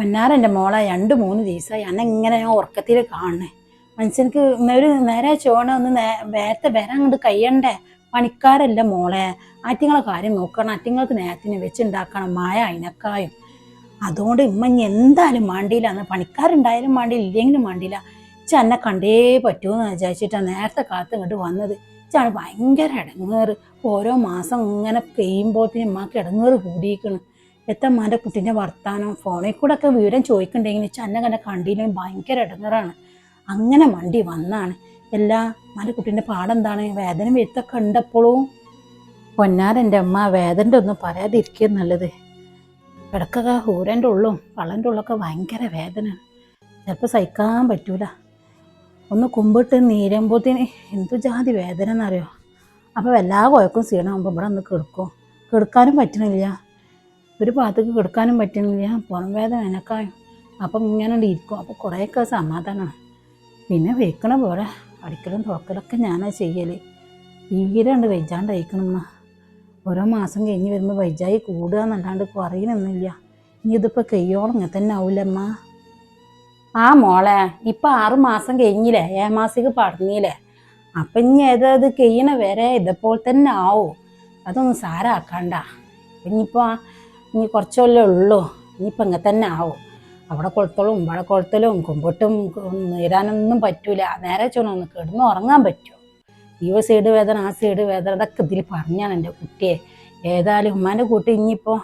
പൊന്നാരന്റെ മോളെ രണ്ട് മൂന്ന് ദിവസമായി. അന്നെ ഇങ്ങനെ ഞാൻ ഉറക്കത്തിൽ കാണണേ മനുഷ്യർക്ക് ഒരു നേരെ ചോണ ഒന്ന് നേരത്തെ വരാൻ അങ്ങോട്ട് കഴിയണ്ടേ? പണിക്കാരല്ല മോളെ. ആറ്റിങ്ങളെ കാര്യം നോക്കണം. ആറ്റിങ്ങൾക്ക് നേരത്തിന് വെച്ചുണ്ടാക്കണം. മായ അയിനക്കായും. അതുകൊണ്ട് ഇമ്മ ഇനി എന്തായാലും മാണ്ടിയില്ല അന്ന് പണിക്കാരുണ്ടായാലും മാണ്ടിയില്ല ഇല്ലെങ്കിലും മാണ്ടിയില്ല ഇച്ച എന്നെ കണ്ടേ പറ്റുമെന്ന് വിചാരിച്ചിട്ടാണ് നേരത്തെ കാലത്ത് ഇങ്ങോട്ട് വന്നത്. ഇച്ചാണ് ഭയങ്കര ഇടങ്ങേറ് ഓരോ മാസം ഇങ്ങനെ കഴിയുമ്പോഴത്തേനും ഇമ്മക്ക് ഇടങ്ങേറ് കൂടിയിരിക്കണം. എത്തമ്മാന്റെ കുട്ടീന്റെ വർത്താനം ഫോണിൽ കൂടെ ഒക്കെ വിവരം ചോദിക്കണ്ടെങ്കിൽ വെച്ചാൽ അന്നെ കണ്ട കണ്ടില്ലെങ്കിൽ ഭയങ്കര ഇടങ്ങറാണ്. അങ്ങനെ മണ്ടി വന്നാണ്. എല്ലാ മാന്റെ കുട്ടീന്റെ പാടെന്താണ്? വേദന വരുത്തൊക്കെ ഉണ്ടപ്പോഴും പൊന്നാരന്റെ അമ്മ വേദന്റെ ഒന്നും പറയാതിരിക്കുക എന്നുള്ളത് ഇടക്കൊക്കെ ഹൂരന്റെ ഉള്ളും വള്ളന്റെ ഉള്ളൊക്കെ ഭയങ്കര വേദന ചിലപ്പോൾ സഹിക്കാൻ പറ്റൂല. ഒന്ന് കുമ്പിട്ട് നീരുമ്പോഴത്തേന് എന്തു ജാതി വേദന എന്നറിയോ അപ്പോൾ എല്ലാ കുഴക്കും ക്ഷീണമാകുമ്പോൾ ഇവിടെ ഒന്ന് കിടക്കും. കിടക്കാനും പറ്റണില്ല. ഒരു ഭാഗത്തേക്ക് കിടക്കാനും പറ്റുന്നില്ല. പുറം വേദന എനക്കായും. അപ്പം ഇങ്ങനെ ഇരിക്കും. അപ്പോൾ കുറേയൊക്കെ സമാധാനമാണ് പിന്നെ വെക്കണ പോലെ അടിക്കലും തുറക്കലൊക്കെ ഞാനാ ചെയ്യൽ തീരെ ഉണ്ട് അയക്കണമെന്ന് ഓരോ മാസം കഴിഞ്ഞ് വരുമ്പോൾ വൈജായി കൂടുക എന്നല്ലാണ്ട് കുറയണമെന്നില്ല ഇനി ഇതിപ്പോൾ കയ്യോളം ഇങ്ങനെ തന്നെ ആവൂലമ്മ. ആ മോളെ ഇപ്പം ആറ് മാസം കഴിഞ്ഞില്ലേ? ഏമാസിക്ക് പടഞ്ഞില്ലേ അപ്പം ഇനി ഏതത് കഴിയണ വരെ ഇതെപ്പോൾ തന്നെ ആവും. അതൊന്നും സാരാക്കണ്ട. ഇനിയിപ്പോൾ ഇനി കുറച്ചല്ലേ ഉള്ളൂ. ഇനിയിപ്പോൾ ഇങ്ങനെ തന്നെ ആവും. അവിടെ കൊളുത്തലും ഇവിടെ കൊളുത്തലും കുമ്പിട്ടും നേരാനൊന്നും പറ്റൂല. നേരെ ചൊന്ന് കിടന്ന് ഉറങ്ങാൻ പറ്റുമോ? ഈ സൈഡ് വേദന ആ സൈഡ് വേദന അതൊക്കെ ഇതിൽ പറഞ്ഞാണ് എന്റെ കുട്ടിയെ. ഏതായാലും ഉമ്മാന്റെ കൂട്ടി ഇനിയിപ്പോൾ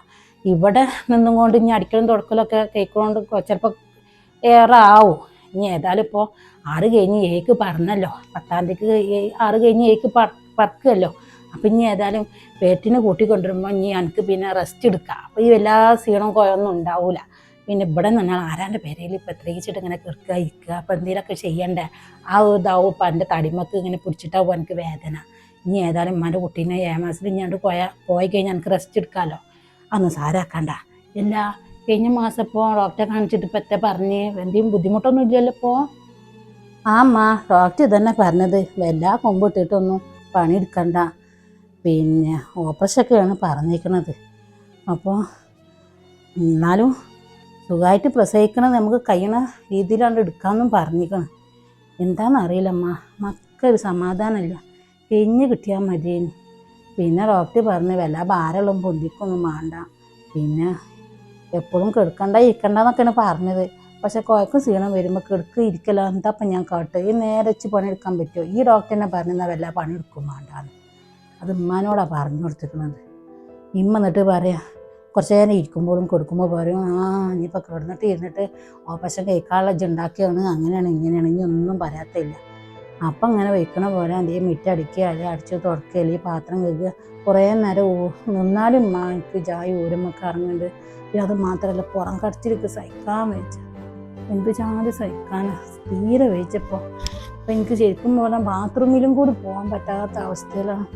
ഇവിടെ നിന്നും കൊണ്ട് ഇനി അടിക്കലും തുടക്കലൊക്കെ കേൾക്കൊണ്ട് ചിലപ്പോൾ ഏറെ ആവും ഇനി ഏതായാലും ഇപ്പോൾ ആറ് കഴിഞ്ഞ് ഏക്ക് പറഞ്ഞല്ലോ. പത്താം തീയതിക്ക് ആറ് കഴിഞ്ഞ് ഏക്ക് പറക്കുമല്ലോ അപ്പം ഇനി ഏതായാലും പേറ്റിനെ കൂട്ടിക്കൊണ്ടുവരുമ്പോൾ ഇനി എനിക്ക് പിന്നെ റെസ്റ്റ് എടുക്കാം. അപ്പോൾ ഈ എല്ലാ ക്ഷീണവും കുഴൊന്നും ഉണ്ടാവില്ല പിന്നെ ഇവിടെ നിന്നാൽ ആരാന്റെ പേരയിൽ ഇപ്പം എത്രയിച്ചിട്ട് ഇങ്ങനെ കിടക്കുക ഇരിക്കുക അപ്പം എന്തെങ്കിലുമൊക്കെ ചെയ്യണ്ടേ? ആ ഇതാവും ഇപ്പം എന്റെ തടിമക്ക് ഇങ്ങനെ പിടിച്ചിട്ടാവും എനിക്ക് വേദന. ഇനി ഏതായാലും ഉമ്മാന്റെ കുട്ടീനെ ഏമാസത്തിൽ ഞാൻ പോയാൽ പോയി കഴിഞ്ഞാൽ എനിക്ക് റെസ്റ്റ് എടുക്കാമല്ലോ അതൊന്നും സാരാക്കണ്ട. ഇല്ല കഴിഞ്ഞ മാസം ഇപ്പോൾ ഡോക്ടറെ കാണിച്ചിട്ട് ഇപ്പം എത്ര പറഞ്ഞ്? എന്തെങ്കിലും ബുദ്ധിമുട്ടൊന്നും ഇല്ലല്ലോ ഇപ്പോൾ ആ അമ്മ ഡോക്ടർ ഇതന്നെ പറഞ്ഞത്. എല്ലാ കൊമ്പിട്ടിട്ടൊന്നും പണിയെടുക്കണ്ട. പിന്നെ ഓപ്പറേഷനൊക്കെയാണ് പറഞ്ഞേക്കണത് അപ്പോൾ എന്നാലും സുഖമായിട്ട് പ്രസവിക്കണത് നമുക്ക് കഴിയണ രീതിയിലാണ് എടുക്കാമെന്നും പറഞ്ഞിരിക്കണം. എന്താണെന്നറിയില്ലമ്മ മക്കൊരു സമാധാനമില്ല കഴിഞ്ഞ് കിട്ടിയാൽ മതിയേന്. പിന്നെ ഡോക്ടർ പറഞ്ഞ് വല്ല ഭാരമുള്ള പൊന്തിക്കൊന്നും വേണ്ട. പിന്നെ എപ്പോഴും കിടക്കണ്ട ഇരിക്കണ്ട എന്നൊക്കെയാണ് പറഞ്ഞത്. പക്ഷെ കുഴക്കും ക്ഷീണം വരുമ്പോൾ കിടക്കുക ഇരിക്കല എന്താ അപ്പം ഞാൻ കാട്ടുക ഈ നേരെ വെച്ച് പണിയെടുക്കാൻ പറ്റുമോ ഈ ഡോക്ടറിനെ പറഞ്ഞാൽ വല്ല പണിയെടുക്കും വേണ്ടാന്ന്. അത് ഉമ്മാനോടാണ് പറഞ്ഞു കൊടുത്തിരിക്കുന്നത്. ഇമ്മ എന്നിട്ട് പറയാം കുറച്ച് നേരം ഇരിക്കുമ്പോഴും കൊടുക്കുമ്പോൾ പറയും ആ ഇനിയിപ്പോൾ കിടന്നിട്ട് ഇരുന്നിട്ട് ഓപ്പറേഷൻ കഴിക്കാനുള്ള ഉണ്ടാക്കിയാണ് അങ്ങനെയാണ് ഇങ്ങനെയാണ് ഇനി ഒന്നും പറയാത്തില്ല അപ്പം അങ്ങനെ വയ്ക്കണ പോലെ അതേ മിറ്റടിക്കുക അല്ലെങ്കിൽ അടിച്ച് തുടക്കുക അല്ലെങ്കിൽ പാത്രം കഴുകുക. കുറേ നേരം നിന്നാലും എനിക്ക് ജായി ഊരമൊക്കെ ഇറങ്ങുന്നുണ്ട് പിന്നെ അത് മാത്രമല്ല പുറം കടച്ചിലേക്ക് സഹിക്കാൻ വെച്ച എന്ത് ജാതി സഹിക്കാനാണ് തീരെ വെച്ചപ്പോൾ അപ്പം എനിക്ക് ശരിക്കും പോലെ ബാത്റൂമിലും കൂടി പോകാൻ പറ്റാത്ത അവസ്ഥയിലാണ്.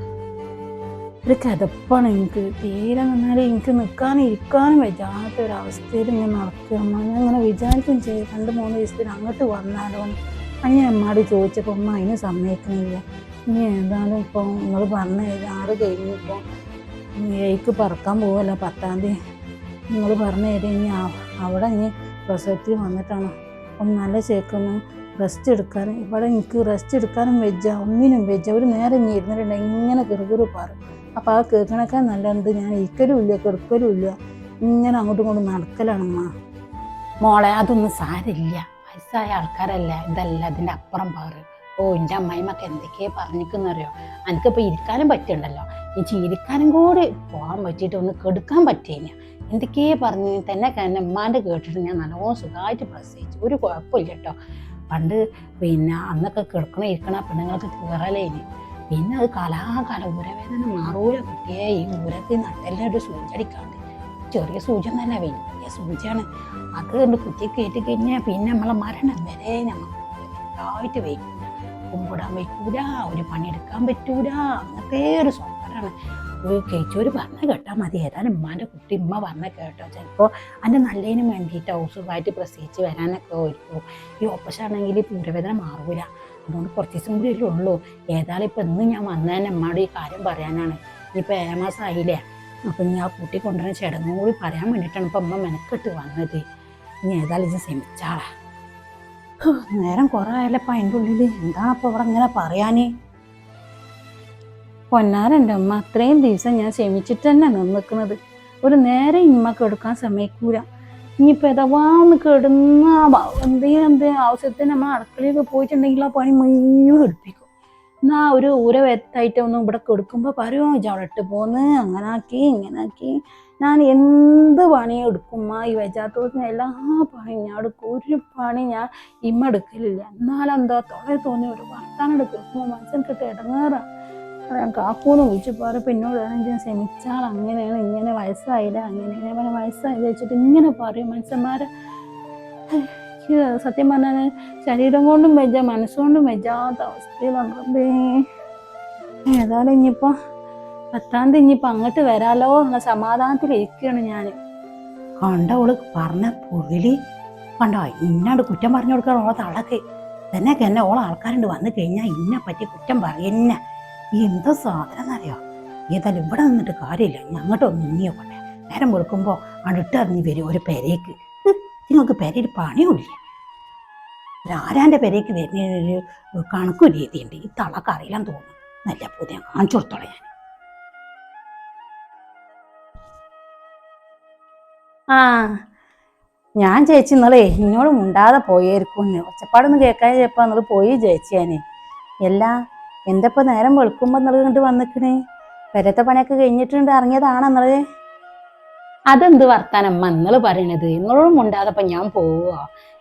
ഒരു കിതപ്പാണ് എനിക്ക്. തീരെ നിന്നാൽ എനിക്ക് നിൽക്കാനും ഇരിക്കാനും ഒരു അവസ്ഥയിൽ ഇങ്ങനെ നടക്കുക. അമ്മ ഞാൻ അങ്ങനെ വിചാരിക്കും ചെയ്യും രണ്ട് മൂന്ന് ദിവസത്തിന് അങ്ങോട്ട് വന്നാലോ. അങ്ങനെ അമ്മാട് ചോദിച്ചപ്പോൾ അമ്മ അതിന് സമ്മതിക്കണില്ല ഇനി ഏതായാലും ഇപ്പോൾ നിങ്ങൾ പറഞ്ഞ ആറ് കഴിഞ്ഞിപ്പോൾ എനിക്ക് പറക്കാൻ പോവല്ല. പത്താം തീയതി നിങ്ങൾ പറഞ്ഞ തരും ഇനി അവിടെ ഇനി പ്രസവത്തിൽ വന്നിട്ടാണ്. അപ്പം നല്ല ചേക്കൊന്ന് റെസ്റ്റ് എടുക്കാൻ. ഇവിടെ എനിക്ക് റെസ്റ്റ് എടുക്കാനും വെജ ഒന്നിനും വെജ ഒരു നേരം ഇനി ഇരുന്നിട്ടുണ്ടെങ്കിൽ ഇങ്ങനെ കിറുകിറു പാറും. അപ്പോൾ ആ കേൾക്കണൊക്കെ നല്ലത് ഞാൻ ഇരിക്കലും ഇല്ല കിടക്കലും ഇല്ല. ഇങ്ങനെ അങ്ങോട്ടും ഇങ്ങോട്ടും നടക്കലാണമ്മ മോളെ അതൊന്നും സാരില്ല വയസ്സായ ആൾക്കാരല്ല? ഇതല്ല അതിന്റെ അപ്പുറം പാറ്. ഓ എന്റെ അമ്മായിമ്മക്ക് എന്തൊക്കെയാണ് പറഞ്ഞിരിക്കുന്നറിയോ? എനിക്കിപ്പോൾ ഇരിക്കാനും പറ്റുണ്ടല്ലോ. ഈ ചീരിക്കാനും കൂടി പോകാൻ പറ്റിയിട്ട് ഒന്ന് കെടുക്കാൻ പറ്റിയില്ല. എന്തൊക്കെയാ പറഞ്ഞു തന്നെ എന്റെ ഉമ്മാന്റെ കേട്ടിട്ട് ഞാൻ നല്ലോണം സുഖമായിട്ട് പ്രസവിച്ചു. ഒരു കുഴപ്പമില്ല കേട്ടോ. പണ്ട് പിന്നെ അന്നൊക്കെ കിടക്കണം ഇരിക്കണ പെണ്ണുങ്ങൾക്ക് കയറലേനി പിന്നെ അത് കലാകാലം ഊരവേദന മാറൂല കുട്ടിയെ. ഈ ഊരത്തിൽ നട്ടലിനെ ഒരു സൂചി അടിക്കാണ്ട് ചെറിയ സൂചി ഒന്നല്ല വലിയ സൂചിയാണ്. അത് കണ്ട് കുത്തി കയറ്റി കഴിഞ്ഞാൽ പിന്നെ നമ്മളെ മരണം വരെ നമുക്ക് വലുതായിട്ട് വയ്ക്കില്ല കുമ്പിടാൻ വയ്ക്കൂല ഒരു പണിയെടുക്കാൻ പറ്റൂല. അങ്ങനത്തെ ഒരു ഒരു കേച്ചോര് പറഞ്ഞ കേട്ടാൽ മതി. ഏതായാലും ഉമ്മാന്റെ കുട്ടി ഉമ്മ പറഞ്ഞ കേട്ടോ. ചിലപ്പോൾ അതിന്റെ നല്ലതിന് ഹൗസ് സുഖമായിട്ട് പ്രസവിച്ച് വരാനൊക്കെ ഒരുക്കും. ഈ ഓപ്പറേഷൻ പൂരവേദന മാറൂല. അതുകൊണ്ട് കുറച്ച് ദിവസം കൂടി അല്ലേ ഉള്ളൂ. ഏതായാലും ഇപ്പം ഇന്ന് ഞാൻ വന്നതിന് അമ്മയോട് ഈ കാര്യം പറയാനാണ്. ഇനിയിപ്പോൾ ഏമാസം ആയില്ലേ? അപ്പം ഇനി ആ കുട്ടി കൊണ്ടുവരുന്ന ചടങ്ങും കൂടി പറയാൻ വേണ്ടിയിട്ടാണ് ഇപ്പം അമ്മ മെനക്കെട്ട് വന്നത്. ഇനി ഏതായാലും ഇത് ശ്രമിച്ചാളാ നേരം കുറേ ആയല്ലപ്പോൾ അതിന്റെ ഉള്ളിൽ എന്താണ് അപ്പോൾ ഇവിടെ ഇങ്ങനെ പറയാൻ പൊന്നാരന്റെ അമ്മ അത്രയും ദിവസം ഞാൻ ക്ഷമിച്ചിട്ട് തന്നെ നിന്നിക്കുന്നത് ഒരു നേരം ഇമ്മക്ക് എടുക്കാൻ സമ്മതിക്കൂല ഇനിയിപ്പോൾ ഒന്ന് കിടന്ന എന്തെങ്കിലും എന്തെങ്കിലും ആവശ്യത്തിന് നമ്മൾ അടുക്കളയൊക്കെ പോയിട്ടുണ്ടെങ്കിൽ ആ പണി മുഴുവൻ എടുപ്പിക്കും എന്നാ ഒരു ഊര വെത്തായിട്ട് ഒന്നും ഇവിടെ കൊടുക്കുമ്പോൾ പറയുമോ ചവിട്ട് പോന്ന് അങ്ങനാക്കി ഇങ്ങനാക്കി. ഞാൻ എന്ത് പണിയും എടുക്കും? ആ ഈ വെജാത്തോത്തിന് എല്ലാ പണിയും ഞാൻ എടുക്കും. ഒരു പണി ഞാൻ ഇമ്മ എടുക്കലില്ല. എന്നാലും എന്താ തൊളെ തോന്നി ഒരു വർത്താനം എടുക്കും. മനസ്സിനൊക്കെ ഇടങ്ങേറാ ഞാൻ കാക്കൂന്ന് വിളിച്ചു പറയും എന്നോട് ഞാൻ ശ്രമിച്ചാൽ അങ്ങനെയാണ് ഇങ്ങനെ വയസ്സായില്ല അങ്ങനെ ഇങ്ങനെ പറഞ്ഞ വയസ്സായില്ല വെച്ചിട്ട് ഇങ്ങനെ പറയും മനുഷ്യന്മാരെ. സത്യം പറഞ്ഞാൽ ശരീരം കൊണ്ടും വെജ മനസ്സുകൊണ്ടും വെജാത്ത അവസ്ഥയിലാണ് റബ്ബേ. ഏതായാലും ഇനിയിപ്പോൾ പത്താം തീയതി ഇനിയിപ്പോൾ അങ്ങോട്ട് വരാലോ എന്ന സമാധാനത്തിലിരിക്കുകയാണ് ഞാൻ കണ്ട ഓൾ പറഞ്ഞ പുകിലി കണ്ടോ? ഇന്നാണ്ട് കുറ്റം പറഞ്ഞു കൊടുക്കാൻ ഓളെ തളക്ക്. തന്നെ തന്നെ ഓളെ ആൾക്കാരുണ്ട് വന്നു കഴിഞ്ഞാൽ ഇന്നെ പറ്റി കുറ്റം പറയുന്ന എന്താ സാധനം എന്നറിയോ ഏതായാലും ഇവിടെ നിന്നിട്ട് കാര്യമില്ല. ഞങ്ങോട്ടൊന്ന് നീങ്ങിയോട്ടെ നേരം വെളുക്കുമ്പോൾ അടുത്തറിഞ്ഞ് വരും ഒരു പെരേക്ക്. നിങ്ങൾക്ക് പെരയിൽ പണിയുമില്ല? ആരാന്റെ പെരേക്ക് വരുന്നതിനൊരു കണക്കും രീതിയുണ്ട്. ഈ തളക്ക് അറിയില്ലാന്ന് തോന്നുന്നു. നല്ല പുതിയ. കാണിച്ചു കൊടുത്തോളെ ഞാൻ. ആ ഞാൻ ചേച്ചി നിങ്ങൾ എന്നോട് മുണ്ടാതെ പോയേരിക്കും ഒച്ചപ്പാടൊന്നും കേൾക്കാൻ ചിലപ്പോൾ നിങ്ങൾ പോയി ചേച്ചിയാനെ എല്ലാ എന്താ ഇപ്പൊ നേരം വെളുക്കുമ്പോ എന്നുള്ളത് കണ്ട് വന്നിക്കണേ? പെരത്തെ പണിയൊക്കെ കഴിഞ്ഞിട്ടുണ്ട് ഇറങ്ങിയതാണോ അതെന്ത് വർത്താനമ്മ നിങ്ങൾ പറയണത്? നിങ്ങളോട് മുണ്ടാതപ്പോ ഞാൻ പോവുക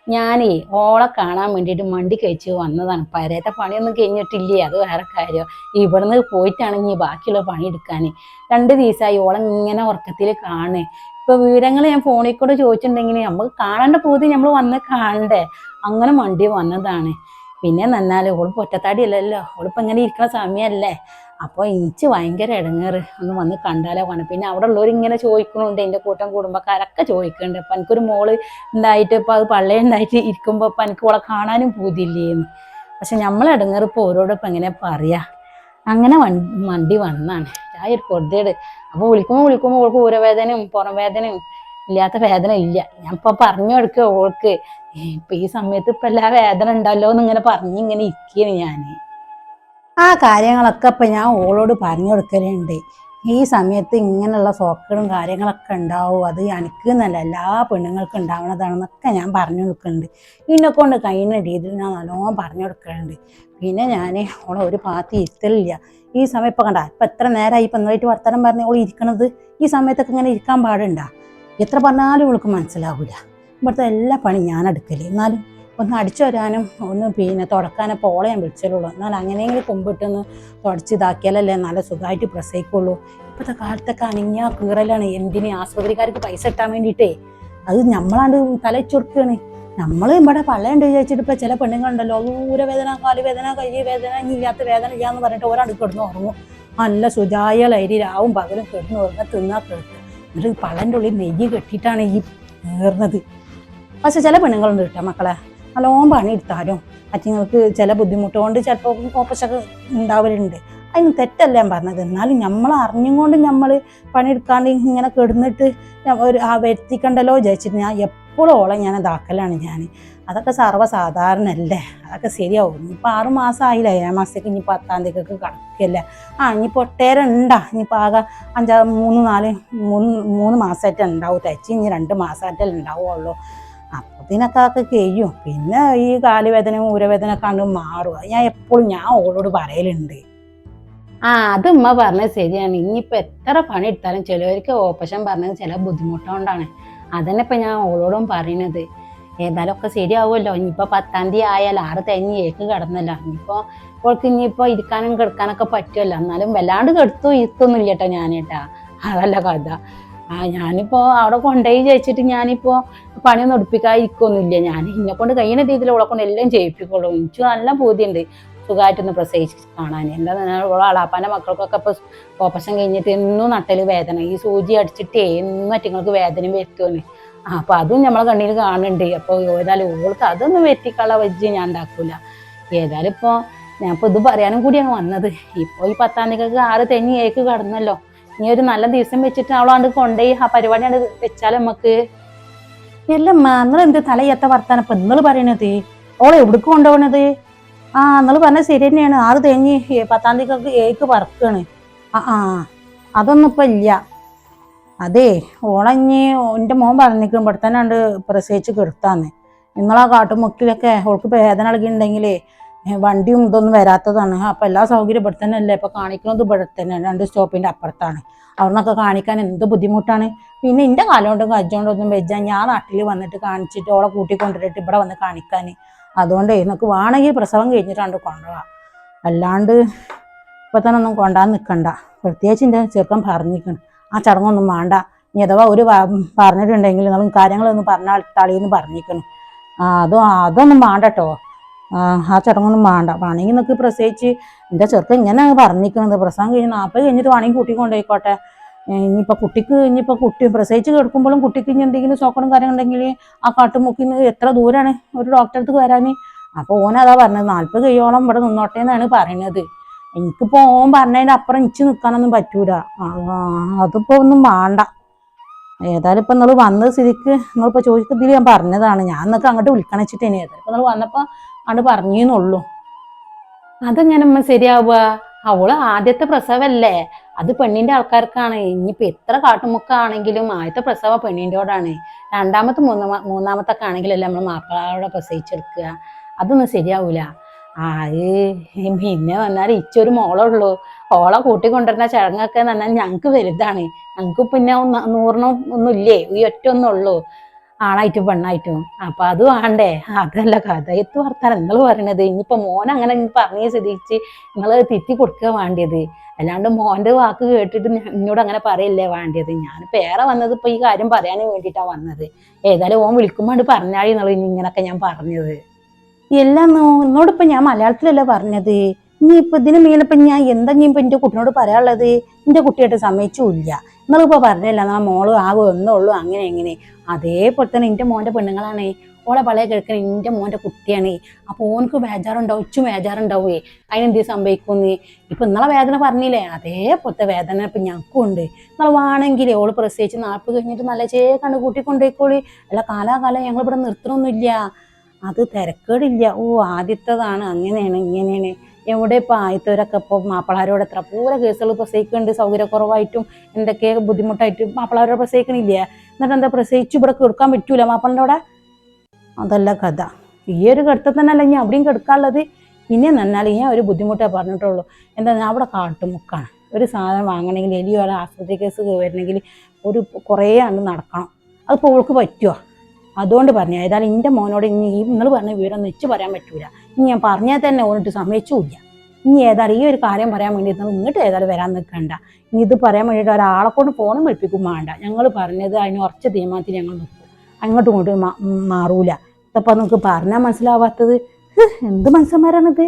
ഞാനേ ഓളെ കാണാൻ വേണ്ടിയിട്ട് മണ്ടി കഴിച്ച് വന്നതാണ്. പരേത്തെ പണിയൊന്നും കഴിഞ്ഞിട്ടില്ലേ? അത് വേറെ കാര്യം. ഇവിടുന്ന് പോയിട്ടാണ് ഇനി ബാക്കിയുള്ള പണി എടുക്കാൻ രണ്ട് ദിവസമായി ഓളെ ഇങ്ങനെ ഉറക്കത്തിൽ കാണേ ഇപ്പൊ വിവരങ്ങൾ ഞാൻ ഫോണിൽ കൂടെ ചോദിച്ചിട്ടുണ്ടെങ്കിൽ നമുക്ക് കാണേണ്ട പോതി നമ്മൾ വന്ന് കാണണ്ടേ? അങ്ങനെ മണ്ടി വന്നതാണ്. പിന്നെ നന്നാൽ ഓൾ പൊറ്റത്താടി അല്ലല്ലോ ഓളിപ്പോ ഇങ്ങനെ ഇരിക്കുന്ന സമയമല്ലേ അപ്പോൾ എനിക്ക് ഭയങ്കര ഇടങ്ങേറ് ഒന്ന് വന്ന് കണ്ടാലോ കാണും പിന്നെ അവിടെ ഉള്ളവർ ഇങ്ങനെ ചോദിക്കുന്നുണ്ട് എന്റെ കൂട്ടം കുടുംബക്കാരൊക്കെ ചോദിക്കുന്നുണ്ട് അപ്പം എനിക്കൊരു മോൾ ഉണ്ടായിട്ട് ഇപ്പോൾ അത് പള്ളയുണ്ടായിട്ട് ഇരിക്കുമ്പോൾ അപ്പം എനിക്ക് ഓളെ കാണാനും പൂതില്ലേന്ന് പക്ഷെ നമ്മൾ ഇടങ്ങേറ് ഇപ്പോൾ ഓരോടൊപ്പം എങ്ങനെ പറയാ. അങ്ങനെ വണ്ടി വണ്ടി വന്നാണ്. ഞാൻ ഒരു കൊടുത്തേട് അപ്പോൾ വിളിക്കുമ്പോ വിളിക്കുമ്പോൾ ഓൾക്ക് ഊരവേദനയും പുറം വേദനയും ഇല്ലാത്ത വേദന ഇല്ല. ഞാൻ ഇപ്പൊ പറഞ്ഞു കൊടുക്കുക ഓൾക്ക്. ഇപ്പൊ ഈ സമയത്ത് ഇപ്പൊ എല്ലാ വേദന ഉണ്ടല്ലോ എന്നിങ്ങനെ പറഞ്ഞു ഇങ്ങനെ ഇരിക്കുകയാണ് ഞാൻ ആ കാര്യങ്ങളൊക്കെ ഇപ്പൊ ഞാൻ ഓളോട് പറഞ്ഞു കൊടുക്കലുണ്ട്. ഈ സമയത്ത് ഇങ്ങനെയുള്ള സോക്കുകളും കാര്യങ്ങളൊക്കെ ഉണ്ടാവും. അത് എനിക്ക് എന്നല്ല എല്ലാ പെണ്ണുങ്ങൾക്കും ഉണ്ടാവണതാണെന്നൊക്കെ ഞാൻ പറഞ്ഞു കൊടുക്കുന്നുണ്ട് ഇതിനെ കൊണ്ട് കഴിയുന്ന രീതിയിൽ ഞാൻ നല്ലോണം പറഞ്ഞു കൊടുക്കലുണ്ട്. പിന്നെ ഞാൻ ഓളെ ഒരു പാത്തി ഇരുത്തലില്ല. ഈ സമയം ഇപ്പം കണ്ട ഇപ്പം എത്ര നേരമായി ഇപ്പം നന്നായിട്ട് വർത്തമാനം പറഞ്ഞ് ഓൾ ഇരിക്കണത്? ഈ സമയത്തൊക്കെ ഇങ്ങനെ ഇരിക്കാൻ പാടുണ്ടാ? എത്ര പറഞ്ഞാലും ഇവൾക്ക് മനസ്സിലാവില്ല ഇവിടുത്തെ എല്ലാ പണി ഞാൻ എടുക്കൽ. എന്നാലും ഒന്ന് അടിച്ചു വരാനും ഒന്ന് പിന്നെ തുടക്കാനൊക്കെ ഓളെ ഞാൻ എന്നാൽ അങ്ങനെയെങ്കിലും കൊമ്പിട്ടൊന്ന് തുടച്ച് ഇതാക്കിയാലല്ലേ നല്ല സുഖമായിട്ട് പ്രസവിക്കുള്ളൂ. ഇപ്പോഴത്തെ കാലത്തൊക്കെ അനങ്ങിയ കീറലാണ്. എന്തിന് ആസ്പത്രിക്കാർക്ക് പൈസ ഇട്ടാൻ വേണ്ടിയിട്ടേ? അത് നമ്മളാണ്ട് തലച്ചു നമ്മൾ ഇവിടെ പള്ളയുണ്ട് വിചാരിച്ചിട്ട് ഇപ്പം ചില പെണ്ണുങ്ങളുണ്ടല്ലോ. ഊരവേദന കാലുവേദന കൈ വേദന ഇല്ലാത്ത വേദന ഇല്ലാന്ന് പറഞ്ഞിട്ട് ഒരാൾ കിടന്ന് ഉറങ്ങും. നല്ല സുജായലായി രാവും പകലും കിടന്ന് ഉറങ്ങാൻ തിന്നാ കേട്ട് എന്നിട്ട് പള്ളന്റെ ഉള്ളിൽ നെയ്യ് കെട്ടിയിട്ടാണ് ഈ കയറുന്നത് പക്ഷെ ചില പെണ്ണുങ്ങളുണ്ട് കേട്ടോ മക്കളെ. നല്ലോണം പണിയെടുത്താലും അറ്റിങ്ങൾക്ക് ചില ബുദ്ധിമുട്ട് കൊണ്ട് ചിലപ്പോൾ കോപ്പശൊക്കെ ഉണ്ടാവലുണ്ട്. അതിന് തെറ്റല്ല ഞാൻ പറഞ്ഞത്. എന്നാലും നമ്മൾ അറിഞ്ഞുകൊണ്ട് നമ്മൾ പണിയെടുക്കാണ്ട് ഇങ്ങനെ കിടന്നിട്ട് ഒരു ആ വരുത്തിക്കണ്ടല്ലോ വിചാരിച്ചിട്ട് ഞാൻ എപ്പോഴും ഞാൻ ഇതാക്കലാണ് ഞാൻ അതൊക്കെ സർവസാധാരണല്ലേ അതൊക്കെ ശരിയാവും. ഇനിയിപ്പോൾ ആറ് മാസം ആയില്ല ഏഴാം മാസത്തേക്ക് ഇനി പത്താം തീയതിക്കൊക്കെ കണക്കില്ല ആ ഇനിയിപ്പോൾ ഒട്ടേറെ ഉണ്ടാ ഇനിയിപ്പോൾ ആകെ അഞ്ചാ മൂന്ന് നാല് മൂന്ന് മൂന്ന് മാസമായിട്ട് ഉണ്ടാവും തയ്ച്ച് ഇനി രണ്ട് മാസമായിട്ടല്ലേ ഉണ്ടാവുള്ളൂ അപ്പത്തിനൊക്കെ അതൊക്കെ കഴിയും പിന്നെ ഈ കാലുവേദന ഊരവേദന കണ്ട് മാറും. ഞാൻ എപ്പോഴും ഞാൻ ഓളോട് പറയലുണ്ട്. ആ അത് ഉമ്മ പറഞ്ഞത് ശരിയാണ്. ഇനിയിപ്പോൾ എത്ര പണി എടുത്താലും ചിലവർക്ക് ഓപ്പറേഷൻ പറഞ്ഞത് ചില ബുദ്ധിമുട്ടുകൊണ്ടാണ്. അതന്നെ ഇപ്പം ഞാൻ ഓളോടും പറയണത്. ഏതായാലും ഒക്കെ ശരിയാവുമല്ലോ. ഇനിയിപ്പോൾ പത്താം തീയതി ആയാൽ ആറ് തേഞ്ഞ് ഏക്ക് കിടന്നല്ലോ. ഇനിയിപ്പോൾ അവൾക്ക് ഇനിയിപ്പോൾ ഇരിക്കാനും കിടക്കാനൊക്കെ പറ്റുമല്ലോ. എന്നാലും വല്ലാണ്ട് കെടുത്തു ഇരുത്തൊന്നുമില്ല കേട്ടോ ഞാനേട്ടാ. അതല്ല കഥ. ആ ഞാനിപ്പോൾ അവിടെ കൊണ്ടുപോയി ചോദിച്ചിട്ട് ഞാനിപ്പോൾ പണിയൊന്നും ഒടുപ്പിക്കാതിരിക്കൊന്നുമില്ല ഞാൻ എന്നെ കൊണ്ട് കഴിയുന്ന രീതിയിൽ അവളെ കൊണ്ട് എല്ലാം ചെയ്യിപ്പിക്കുള്ളൂ എനിക്ക് നല്ല ബോധ്യമുണ്ട്. സുഖമായിട്ടൊന്ന് പ്രസവിച്ച് കാണാൻ. എന്താ ഓളെ അളാപ്പാന്റെ മക്കൾക്കൊക്കെ ഇപ്പോൾ ഓപ്പറേഷൻ കഴിഞ്ഞിട്ട് എന്നും നട്ടൽ വേദന. ഈ സൂചി അടിച്ചിട്ട് എന്നും അറ്റങ്ങൾക്ക് വേദന വരുത്തുമെന്ന് ആ അതും നമ്മളെ കണ്ണിൽ കാണുന്നുണ്ട്. അപ്പോൾ ഏതായാലും ഓൾക്ക് അതൊന്നും വെറ്റിക്കള വെച്ച് ഞാൻ ഉണ്ടാക്കൂല. ഏതായാലും ഇപ്പോൾ ഞാൻ ഇപ്പോൾ ഇത് പറയാനും കൂടിയാണ് വന്നത്. ഇപ്പോൾ ഈ പത്താം തീയതിക്ക് ആറ് തെങ്ങി ഏക്ക് കടന്നല്ലോ. ഇനി ഒരു നല്ല ദിവസം വെച്ചിട്ട് അവളാണ്ട് കൊണ്ടുപോയി ആ പരിപാടിയാണ് വെച്ചാൽ നമുക്ക് എല്ലാം നിങ്ങൾ എന്ത് തലയത്ത വർത്താനം ഇപ്പൊ നിങ്ങൾ പറയണത്? ഓളെ എവിടേക്ക് കൊണ്ടുപോകണത് ആ നിങ്ങൾ പറഞ്ഞ ശരി തന്നെയാണ്. ആറ് തേങ്ങി പത്താം തീയതിക്ക് ഏക്ക് പറക്കാണ് ആ ആ അതൊന്നും ഇപ്പൊ ഇല്ല. അതെ ഓളഞ്ഞ് എന്റെ മോൻ പറഞ്ഞിരിക്കും ഇവിടെ തന്നെ ഉണ്ട് പ്രസവിച്ച് കിടത്താന്ന്. നിങ്ങളാ കാട്ടുമുക്കിലൊക്കെ ഓൾക്ക് വേദന ഇളകിയിട്ടുണ്ടെങ്കിലേ വണ്ടിയും ഇതൊന്നും വരാത്തതാണ്. അപ്പം എല്ലാ സൗകര്യം ഇവിടെ തന്നെ അല്ലേ? ഇപ്പം കാണിക്കുന്നത് ഇവിടെ തന്നെ രണ്ട് സ്റ്റോപ്പിന്റെ അപ്പുറത്താണ്. അവിടുന്നൊക്കെ കാണിക്കാൻ എന്ത് ബുദ്ധിമുട്ടാണ്? പിന്നെ എന്റെ കാലം കൊണ്ടും കജ്ജോണ്ടൊന്നും വെച്ചാൽ ഞാൻ നാട്ടിൽ വന്നിട്ട് കാണിച്ചിട്ട് ഓളെ കൂട്ടിക്കൊണ്ടിട്ട് ഇവിടെ വന്ന് കാണിക്കാൻ അതുകൊണ്ട് നിനക്ക് വേണമെങ്കിൽ പ്രസവം കഴിഞ്ഞിട്ടാണ്ട് കൊണ്ടുപോവാം അല്ലാണ്ട് ഇപ്പം തന്നെ ഒന്നും കൊണ്ടാൻ നിൽക്കണ്ട പ്രത്യേകിച്ച് എന്റെ ചെറുക്കൻ പറഞ്ഞിരിക്കണം. ആ ചടങ്ങൊന്നും വേണ്ട. ഇനി അഥവാ ഒരു പറഞ്ഞിട്ടുണ്ടെങ്കിൽ നമ്മൾ കാര്യങ്ങളൊന്നും പറഞ്ഞാൽ തളിയെന്ന് പറഞ്ഞിരിക്കണം. അതും അതൊന്നും വേണ്ട കേട്ടോ ആ ചടങ്ങൊന്നും വേണ്ട. വേണമെങ്കിൽ നിനക്ക് പ്രസവിച്ച് എന്റെ ചെറുക്കൻ ഇങ്ങനെ പറഞ്ഞിരിക്കുന്നത് പ്രസവം കഴിഞ്ഞ് നാൽപ്പത് കഴിഞ്ഞിട്ട് വേണമെങ്കിൽ കൂട്ടിക്കൊണ്ടോയിക്കോട്ടെ ഇനിയിപ്പോൾ കുട്ടിക്ക് ഇനിയിപ്പോൾ കുട്ടി പ്രസവിച്ച് കിടക്കുമ്പോഴും കുട്ടിക്ക് ഇനി എന്തെങ്കിലും സോക്കണം കാര്യം ഉണ്ടെങ്കിൽ ആ കാട്ടുമുക്കിന്ന് എത്ര ദൂരമാണ് ഒരു ഡോക്ടറെ അടുത്ത് വരാൻ അപ്പോൾ ഓനതാ പറഞ്ഞത് നാൽപ്പത് കഴിയോളം ഇവിടെ നിന്നോട്ടെ എന്നാണ് പറയണത്. എനിക്കിപ്പോൾ ഓൻ പറഞ്ഞതിന്റെ അപ്പുറം ഇച്ച് നിൽക്കാനൊന്നും പറ്റൂല. അതിപ്പോൾ ഒന്നും വേണ്ട ഏതായാലും ഇപ്പം നിങ്ങൾ വന്ന സ്ഥിതിക്ക് നിങ്ങളിപ്പോൾ ചോദിക്കത്തിൽ ഞാൻ പറഞ്ഞതാണ്. ഞാൻ നിങ്ങൾക്ക് അങ്ങോട്ട് വിളിക്കണം വെച്ചിട്ടേനെ ഏതായാലും ഇപ്പം നിങ്ങൾ വന്നപ്പോൾ അങ്ങോട്ട് പറഞ്ഞേന്നുള്ളൂ. അതെങ്ങനെ ശരിയാവുക? അവൾ ആദ്യത്തെ പ്രസവല്ലേ? അത് പെണ്ണിന്റെ ആൾക്കാർക്കാണ്. ഇനിയിപ്പൊ എത്ര കാട്ടുമുക്കാണെങ്കിലും ആദ്യത്തെ പ്രസവ പെണ്ണിന്റെയോടാണ് രണ്ടാമത്തെ മൂന്നാമ മൂന്നാമത്തെ ഒക്കെ ആണെങ്കിലല്ലേ നമ്മൾ മാപ്പിളയോടെ പ്രസവിച്ചെടുക്കുക. അതൊന്നും ശരിയാവൂല. ആ പിന്നെ വന്നാൽ ഇച്ചൊരു മോളുള്ളൂ. ഓളെ കൂട്ടിക്കൊണ്ടിരുന്ന ചടങ്ങൊക്കെ എന്ന് പറഞ്ഞാൽ ഞങ്ങൾക്ക് വലുതാണ്. ഞങ്ങക്ക് പിന്നെ നൂറിനും ഒന്നും ഇല്ലേ? ഈ ഒറ്റ ഒന്നും ഉള്ളൂ ആണായിട്ടും പെണ്ണായിട്ടും. അപ്പൊ അത് വേണ്ടേ? അതല്ല കഥ എത്ത് വർത്താനം. നിങ്ങൾ പറയണത് ഇനിയിപ്പോ മോൻ അങ്ങനെ പറഞ്ഞ സ്ഥിതിച്ച് നിങ്ങൾ തിറ്റി കൊടുക്കുക വേണ്ടിയത്. അല്ലാണ്ട് മോന്റെ വാക്ക് കേട്ടിട്ട് എന്നോട് അങ്ങനെ പറയല്ലേ വേണ്ടിയത്. ഞാൻ പേറെ വന്നത് ഇപ്പൊ ഈ കാര്യം പറയാൻ വേണ്ടിയിട്ടാ വന്നത്. ഏതായാലും ഓൻ വിളിക്കുമ്പോൾ പറഞ്ഞാഴി എന്നുള്ള ഇങ്ങനൊക്കെ ഞാൻ പറഞ്ഞത്. എല്ലാം എന്നോടിപ്പോ ഞാൻ മലയാളത്തിലല്ല പറഞ്ഞത്? ഇനി ഇപ്പൊ ഇതിന് മേലിപ്പോ ഞാൻ എന്താ ഇനി ഇപ്പൊ എന്റെ കുട്ടിനോട് പറയാനുള്ളത്? എന്റെ കുട്ടിയായിട്ട് സമ്മതിച്ചില്ല. നിങ്ങളിപ്പോ പറഞ്ഞില്ല നമ്മളെ മോൾ ആകും എന്നുള്ളൂ അങ്ങനെ എങ്ങനെ അതേപോലെ തന്നെ എന്റെ മോന്റെ പെണ്ണുങ്ങളാണ്. ഓളെ പളയ കേൾക്കണ എന്റെ മോന്റെ കുട്ടിയാണ്. അപ്പോൾ ഓനക്ക് ബേജാറുണ്ടാവും ഉച്ചും വേജാറുണ്ടാവുമേ അതിനെന്ത് സംഭവിക്കുമെന്ന്? ഇപ്പം ഇന്നലെ വേദന പറഞ്ഞില്ലേ? അതേപോലത്തെ വേദന ഇപ്പം ഞങ്ങൾക്കും ഉണ്ട്. നിങ്ങൾ വേണമെങ്കിൽ ഓൾ പ്രസവിച്ച് നാൽപ്പത് കഴിഞ്ഞിട്ട് നല്ല ചേ കണ്ട് കൂട്ടിക്കൊണ്ടേക്കോളി അല്ല കാലാകാലം ഞങ്ങളിവിടെ നിർത്തണമൊന്നുമില്ല അത് തിരക്കേടില്ല. ഓ ആദ്യത്തേതാണ്. അങ്ങനെയാണ് ഇങ്ങനെയാണ്. എവിടെ ഇപ്പൊ ആയത്തവരൊക്കെ ഇപ്പോൾ മാപ്പിളാരോട് എത്ര പൂര കേസുകൾ പ്രസവിക്കുന്നുണ്ട് സൗകര്യക്കുറവായിട്ടും എന്തൊക്കെ ബുദ്ധിമുട്ടായിട്ട് മാപ്പിളാരോട് പ്രസവിക്കണില്ല? എന്നിട്ട് എന്താ പ്രസവിച്ച് ഇവിടെ കിടക്കാൻ പറ്റൂല മാപ്പിളിന്റെ അവിടെ? അതല്ല കഥ. ഈ ഒരു കിടത്തം തന്നെയല്ല ഇനി അവിടെയും കിടക്കാനുള്ളത്. പിന്നെ നന്നാൽ ഞാൻ ഒരു ബുദ്ധിമുട്ടേ പറഞ്ഞിട്ടുള്ളൂ. എന്താ ഞാൻ അവിടെ കാട്ടുമുക്കാണ്. ഒരു സാധനം വാങ്ങണമെങ്കിൽ എലിയോ അല്ല ആശുപത്രി കേസ് വരണമെങ്കിൽ ഒരു കുറേ ആണ്ട് നടക്കണം. അതിപ്പോൾ ഓൾക്ക് പറ്റുമോ അതുകൊണ്ട് പറഞ്ഞു ഏതായാലും എന്റെ മോനോട് ഇനി ഈ നിങ്ങൾ പറഞ്ഞ വിവരം വെച്ച് പറയാൻ പറ്റൂല. ഇനി ഞാൻ പറഞ്ഞാൽ തന്നെ ഓനിട്ട് സമ്മതിച്ചുമില്ല ഇനി ഏതായാലും ഈ ഒരു കാര്യം പറയാൻ വേണ്ടി നിങ്ങൾ ഇങ്ങോട്ട് ഏതായാലും വരാൻ നിൽക്കണ്ട. ഇനി ഇത് പറയാൻ വേണ്ടിയിട്ട് ഒരാളെ കൊണ്ട് ഫോണും വിളിപ്പിക്കും വേണ്ട. ഞങ്ങൾ പറഞ്ഞത് അതിന് ഉറച്ച തീരുമാനത്തിൽ ഞങ്ങൾ നിൽക്കും. അങ്ങോട്ടും ഇങ്ങോട്ടും മാറൂല. ഇതപ്പോൾ നിങ്ങൾക്ക് പറഞ്ഞാൽ മനസ്സിലാവാത്തത്? എന്ത് മനസ്സന്മാരാണിത്?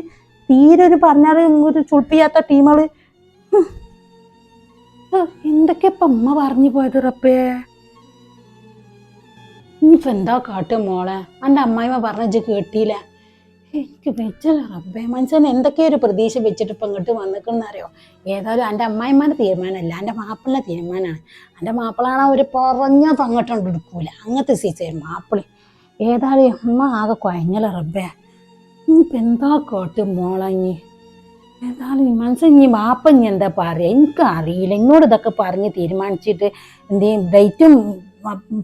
തീരെ ഒരു പറഞ്ഞാൽ ഒരു ചുളിപ്പിയാത്ത ടീമുകൾ എന്തൊക്കെ ഇപ്പം അമ്മ പറഞ്ഞു പോയത് റപ്പേ ഇനിയിപ്പോ എന്താ കാട്ടും മോളെ? എന്റെ അമ്മായിമ്മ പറഞ്ഞ കേട്ടില്ല എനിക്ക് വെച്ചല്ല റബ്ബേ മനുഷ്യൻ എന്തൊക്കെ ഒരു പ്രതീക്ഷ വെച്ചിട്ട് ഇപ്പം ഇങ്ങോട്ട് വന്നിക്കണമെന്നറിയോ ഏതായാലും എന്റെ അമ്മായിമാരുടെ തീരുമാനമല്ല എന്റെ മാപ്പിളിന്റെ തീരുമാനമാണ്. എന്റെ മാപ്പിളാണ് ഒരു പറഞ്ഞത് അങ്ങോട്ടും എടുക്കൂല. അങ്ങനത്തെ സീസേ മാപ്പിളി. ഏതായാലും അമ്മ ആകെ കുഴഞ്ഞല്ല റബ്ബേ. ഇനിയിപ്പോൾ എന്താ കോട്ട് മോളെ ഇനി? ഏതായാലും ഈ ഇനി വാപ്പ ഇനി എന്താ പറയുക എനിക്കറിയില്ല. എന്നോട് ഇതൊക്കെ പറഞ്ഞ് തീരുമാനിച്ചിട്ട് എന്തേ ഡേറ്റും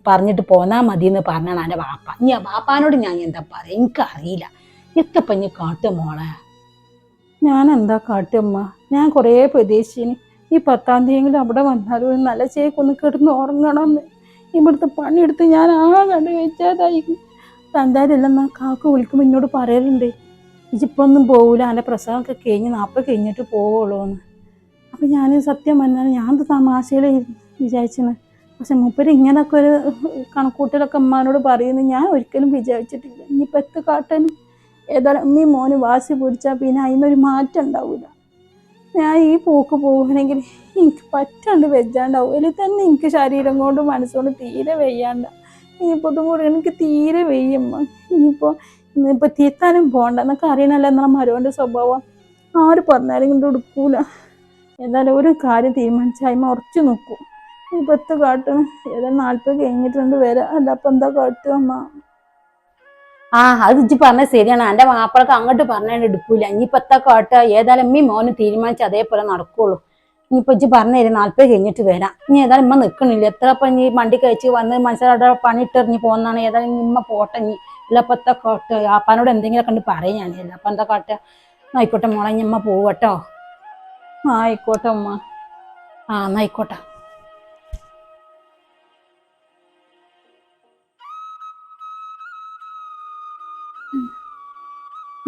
പറഞ്ഞിട്ട് പോന്നാ മതി എന്ന് പറഞ്ഞാണ് എന്റെ വാപ്പ. ഇനി ആ വാപ്പാനോട് ഞാൻ എന്താ പറയുക എനിക്കറിയില്ല. എത്തപ്പം ഇനി കാട്ടു മോളെ? ഞാൻ എന്താ കാട്ടുമ്മ ഞാൻ കുറേ പ്രതീക്ഷിച്ചിന്. ഈ പത്താം തീയതിയെങ്കിലും അവിടെ വന്നാലും ഒരു നല്ല ചേക്കൊന്ന് കിടന്ന് ഉറങ്ങണമെന്ന്. ഇവിടുത്തെ പണിയെടുത്ത് ഞാൻ ആ കണ്ടു വെച്ചാതായി. തന്താരില്ലെന്നാ കാക്ക വിളിക്കുമ്പോൾ എന്നോട് പറയലുണ്ട്. ഇജിപ്പൊന്നും പോവില്ല എന്റെ പ്രസവമൊക്കെ കഴിഞ്ഞ് നാൽപ്പത് കഴിഞ്ഞിട്ട് പോവുള്ളൂ എന്ന് അപ്പം ഞാൻ സത്യം പറഞ്ഞാൽ ഞാൻ തമാശയിൽ വിചാരിച്ചത് പക്ഷെ മൂപ്പര് ഇങ്ങനൊക്കെ ഒരു കണക്കൂട്ടലൊക്കെ അമ്മാനോട് പറയുന്നു. ഞാൻ ഒരിക്കലും വിചാരിച്ചിട്ടില്ല. ഇനിയിപ്പോൾ എത്ത് കാട്ടൻ ഏതായാലും അമ്മീ മോന് വാശി പിടിച്ചാൽ പിന്നെ അതിനൊരു മാറ്റം ഉണ്ടാവില്ല ഞാൻ ഈ പോക്ക് പോകണമെങ്കിൽ എനിക്ക് പറ്റാണ്ട് വെജാണ്ടാവും അതിൽ തന്നെ എനിക്ക് ശരീരം കൊണ്ട് മനസ്സുകൊണ്ട് തീരെ വെയ്യാണ്ട. ഇനിയിപ്പോൾ ഇതും കൂടെ എനിക്ക് തീരെ വെയ്യമ്മ ഇനിയിപ്പോൾ ഇന്നിപ്പോൾ തീർത്താനും പോകണ്ട എന്നൊക്കെ അറിയണല്ലോ എന്നുള്ള മരവന്റെ സ്വഭാവം. ആര് പറഞ്ഞാലും കൊണ്ട് എടുക്കൂല. എന്നാലും ഒരു കാര്യം തീരുമാനിച്ചാൽ അതിമ ഉറച്ചു നിൽക്കും. ഇപ്പൊ കാട്ടും. കാട്ടണം നാൽപ്പത് കഴിഞ്ഞിട്ടുണ്ട് വരാം. അല്ല അപ്പൊ എന്താ കാട്ടുക അമ്മ? ആ അത് ഇജ്ജ് പറഞ്ഞ ശരിയാണ്. എന്റെ മാപ്പിളക്ക് അങ്ങോട്ട് പറഞ്ഞാൽ എടുക്കൂല. ഇനിയിപ്പത്ത കാട്ട? കാട്ടുക ഏതായാലും അമ്മി മോന് തീരുമാനിച്ച് അതേപോലെ നടക്കുള്ളൂ. ഇനിയിപ്പൊ ഇജ്ജ് പറഞ്ഞു തരും. നാല്പത് കഴിഞ്ഞിട്ട് വരാം. ഇനി ഏതായാലും ഇമ്മ നിക്കണില്ല. എത്ര അപ്പൊ ഇനി വണ്ടി കഴിച്ച് വന്ന് മനസ്സിലവിടെ പണിയിട്ടെറിഞ്ഞ് പോകുന്നതാണ് ഏതായാലും ഇമ്മ പോട്ടെ ഇനി. അല്ല അപ്പൊ എത്ത കാട്ടുക ആപ്പാനോട് എന്തെങ്കിലും കണ്ട് പറയാം ഞാൻ. അല്ല അപ്പൊ എന്താ കാട്ടുക ആയിക്കോട്ടെ മോളെ ഇനി അമ്മ പോവട്ടോ. ആയിക്കോട്ടെ അമ്മ. ആ എന്നാ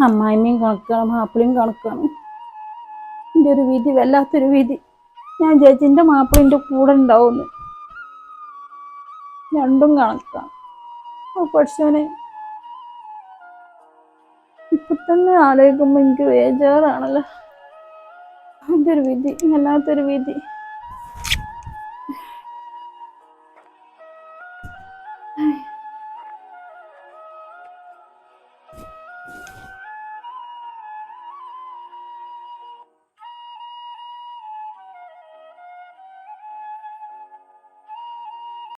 അമ്മായിമ്മയും കണക്കാണ് മാപ്പിളയും കണക്കാണ്. എന്റെ ഒരു വിധി വല്ലാത്തൊരു വിധി ഞാൻ ജഡ്ജിന്റെ മാപ്പിളിന്റെ കൂടെ ഉണ്ടാവുന്നു രണ്ടും കണക്കാണ് പക്ഷേ ഇപ്പൊ തന്നെ ആലോചിക്കുമ്പോ എനിക്ക് വേജാറാണല്ലോ. എന്റെ ഒരു വിധി വല്ലാത്തൊരു വിധി